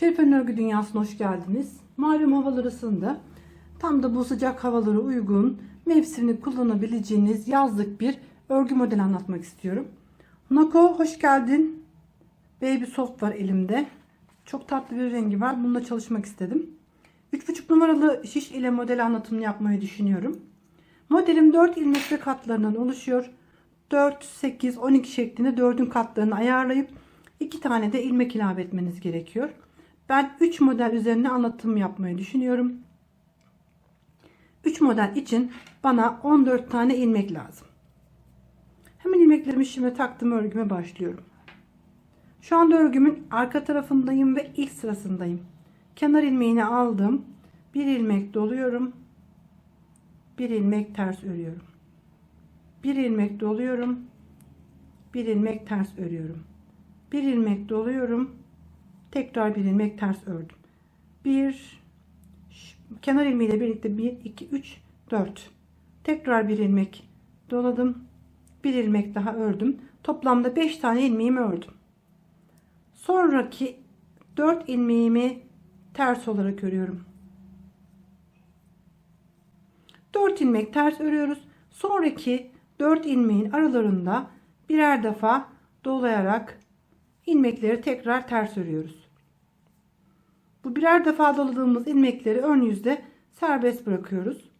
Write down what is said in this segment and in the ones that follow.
Şerifen Örgü Dünyası'na hoş geldiniz. Malum havalar ısındı. Tam da bu sıcak havalara uygun, mevsimini kullanabileceğiniz yazlık bir örgü modeli anlatmak istiyorum. Nako hoş geldin. Baby Soft var elimde. Çok tatlı bir rengi var. Bununla çalışmak istedim. 3,5 numaralı şiş ile model anlatımını yapmayı düşünüyorum. Modelim 4 ilmek ve katlarından oluşuyor. 4, 8, 12 şeklinde 4'ün katlarını ayarlayıp 2 tane de ilmek ilave etmeniz gerekiyor. Ben 3 model üzerine anlatım yapmayı düşünüyorum. 3 model için bana 14 tane ilmek lazım. Hemen ilmeklerimi şimdi taktım örgüme başlıyorum. Şu anda örgümün arka tarafındayım ve ilk sırasındayım. Kenar ilmeğini aldım. Bir ilmek doluyorum. Bir ilmek ters örüyorum. Bir ilmek doluyorum. Bir ilmek ters örüyorum. Bir ilmek doluyorum. Tekrar bir ilmek ters ördüm. Bir kenar ilmeğiyle birlikte 1 2 3 4. Tekrar bir ilmek doladım. Bir ilmek daha ördüm. Toplamda 5 tane ilmeğimi ördüm. Sonraki 4 ilmeğimi ters olarak örüyorum. 4 ilmek ters örüyoruz. Sonraki 4 ilmeğin aralarında birer defa dolayarak ilmekleri tekrar ters örüyoruz. Bu birer defa doladığımız ilmekleri ön yüzde serbest bırakıyoruz.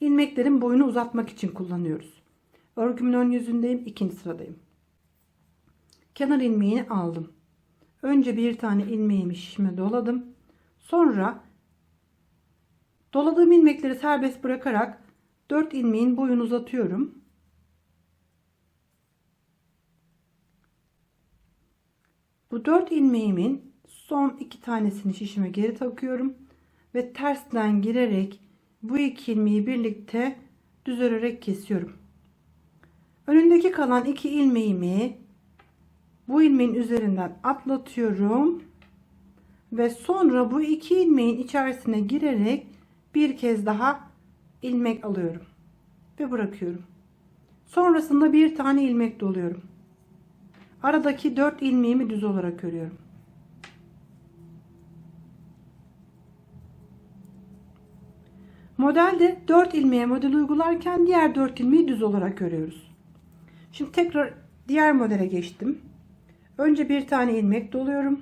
İlmeklerin boyunu uzatmak için kullanıyoruz. Örgümün ön yüzündeyim, ikinci sıradayım. Kenar ilmeğini aldım. Önce bir tane ilmeğimi şişime doladım. Sonra doladığım ilmekleri serbest bırakarak 4 ilmeğin boyunu uzatıyorum. Bu 4 ilmeğimin son iki tanesini şişime geri takıyorum ve tersten girerek bu iki ilmeği birlikte düz örerek kesiyorum. Önündeki kalan iki ilmeğimi bu ilmeğin üzerinden atlatıyorum ve sonra bu iki ilmeğin içerisine girerek bir kez daha ilmek alıyorum ve bırakıyorum. Sonrasında bir tane ilmek doluyorum. Aradaki 4 ilmeğimi düz olarak örüyorum. Modelde 4 ilmeğe model uygularken diğer 4 ilmeği düz olarak örüyoruz. Şimdi tekrar diğer modele geçtim. Önce bir tane ilmek doluyorum.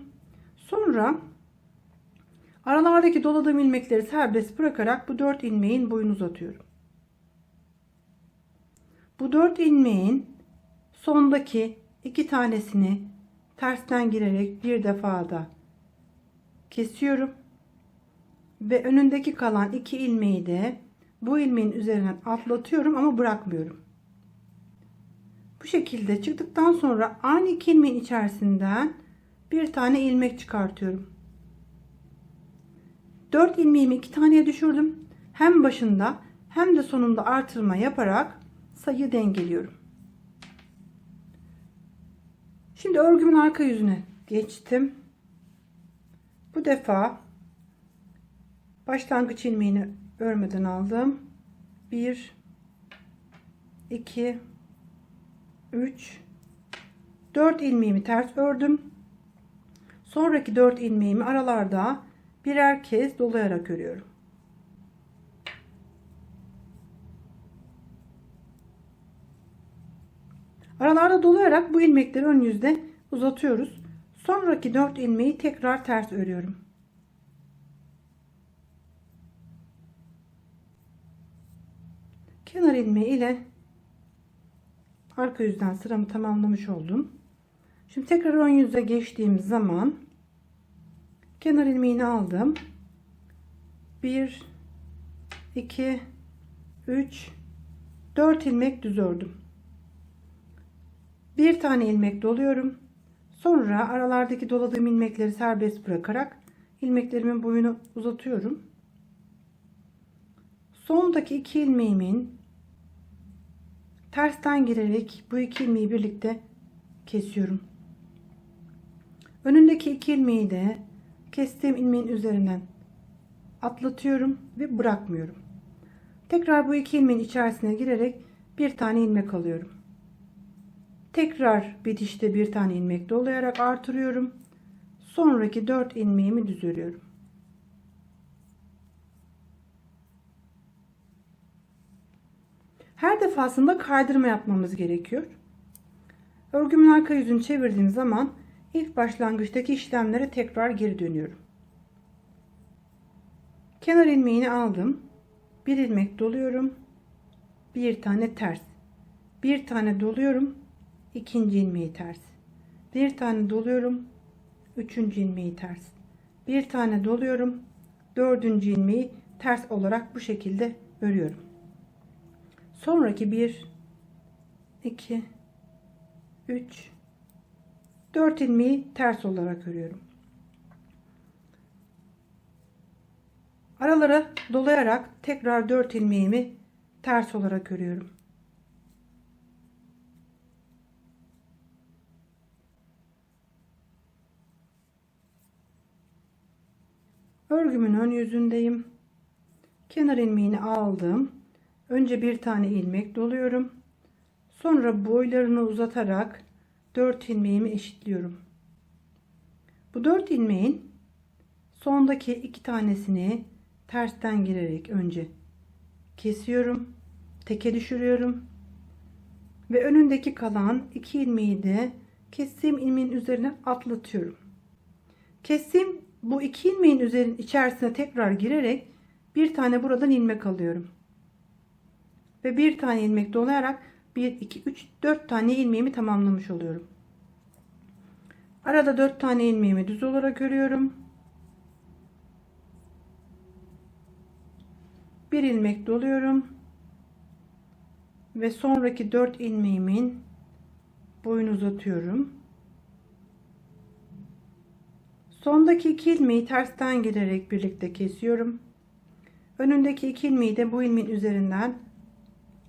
Sonra aralardaki doladığım ilmekleri serbest bırakarak bu 4 ilmeğin boyunu uzatıyorum. Bu 4 ilmeğin sondaki iki tanesini tersten girerek bir defada kesiyorum ve önündeki kalan iki ilmeği de bu ilmeğin üzerinden atlatıyorum ama bırakmıyorum. Bu şekilde çıktıktan sonra aynı iki ilmeğin içerisinden bir tane ilmek çıkartıyorum. 4 ilmeğimi iki taneye düşürdüm. Hem başında hem de sonunda artırma yaparak sayı dengeliyorum. Şimdi örgümün arka yüzüne geçtim. Bu defa başlangıç ilmeğini örmeden aldım. 1 2 3 4 ilmeğimi ters ördüm. Sonraki 4 ilmeğimi aralarda birer kez dolayarak örüyorum. Aralarda dolayarak bu ilmekleri ön yüzde uzatıyoruz. Sonraki 4 ilmeği tekrar ters örüyorum. Kenar ilmeği ile arka yüzden sıramı tamamlamış oldum. Şimdi tekrar ön yüze geçtiğim zaman kenar ilmeğini aldım. 1 2 3 4 ilmek düz ördüm. Bir tane ilmek doluyorum. Sonra aralardaki doladığım ilmekleri serbest bırakarak ilmeklerimin boyunu uzatıyorum. Sondaki iki ilmeğimin tersten girerek bu iki ilmeği birlikte kesiyorum. Önündeki iki ilmeği de kestiğim ilmeğin üzerinden atlatıyorum ve bırakmıyorum. Tekrar bu iki ilmeğin içerisine girerek bir tane ilmek alıyorum. Tekrar bitişte bir tane ilmek dolayarak artırıyorum. Sonraki 4 ilmeğimi düz örüyorum. Her defasında kaydırma yapmamız gerekiyor. Örgümün arka yüzünü çevirdiğim zaman ilk başlangıçtaki işlemlere tekrar geri dönüyorum. Kenar ilmeğini aldım. Bir ilmek doluyorum. Bir tane ters. Bir tane doluyorum. İkinci ilmeği ters. Bir tane doluyorum. Üçüncü ilmeği ters. Bir tane doluyorum. Dördüncü ilmeği ters olarak bu şekilde örüyorum. Sonraki 1 2 3 4 ilmeği ters olarak örüyorum. Aralara dolayarak tekrar 4 ilmeğimi ters olarak örüyorum. Örgümün ön yüzündeyim. Kenar ilmeğini aldım. Önce bir tane ilmek doluyorum. Sonra boylarını uzatarak 4 ilmeğimi eşitliyorum. Bu 4 ilmeğin sondaki iki tanesini tersten girerek önce kesiyorum. Teke düşürüyorum. Ve önündeki kalan iki ilmeği de kestiğim ilmeğin üzerine atlatıyorum. Kestiğim bu iki ilmeğin üzerin içerisine tekrar girerek bir tane buradan ilmek alıyorum. Ve bir tane ilmek dolayarak 1 2 3 4 tane ilmeğimi tamamlamış oluyorum. Arada 4 tane ilmeğimi düz olarak örüyorum. Bir ilmek doluyorum. Ve sonraki 4 ilmeğimin boyunu uzatıyorum. Sondaki iki ilmeği tersten girerek birlikte kesiyorum. Önündeki iki ilmeği de bu ilmeğin üzerinden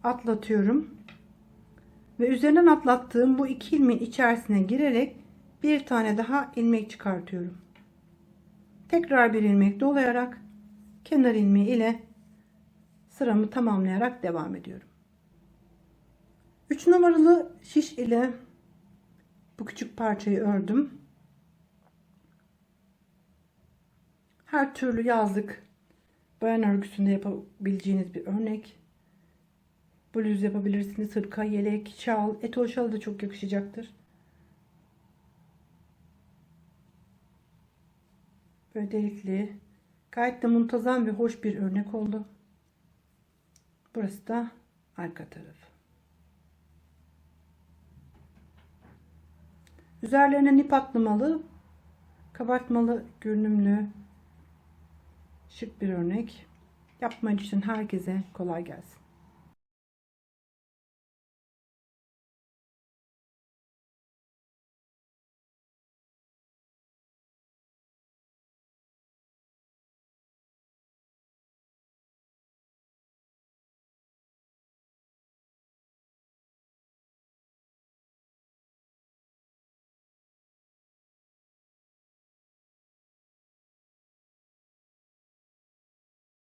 atlatıyorum. Ve üzerinden atlattığım bu iki ilmeğin içerisine girerek bir tane daha ilmek çıkartıyorum. Tekrar bir ilmek dolayarak kenar ilmeği ile sıramı tamamlayarak devam ediyorum. 3 numaralı şiş ile bu küçük parçayı ördüm. Her türlü yazlık bayan örgüsünde yapabileceğiniz bir örnek. Bluz yapabilirsiniz. Hırka, yelek, şal, etol şalı da çok yakışacaktır. Böyle delikli. Gayet de muntazam ve hoş bir örnek oldu. Burası da arka tarafı. Üzerlerine ip atlamalı, kabartmalı görünümlü şık bir örnek. Yapmak için herkese kolay gelsin.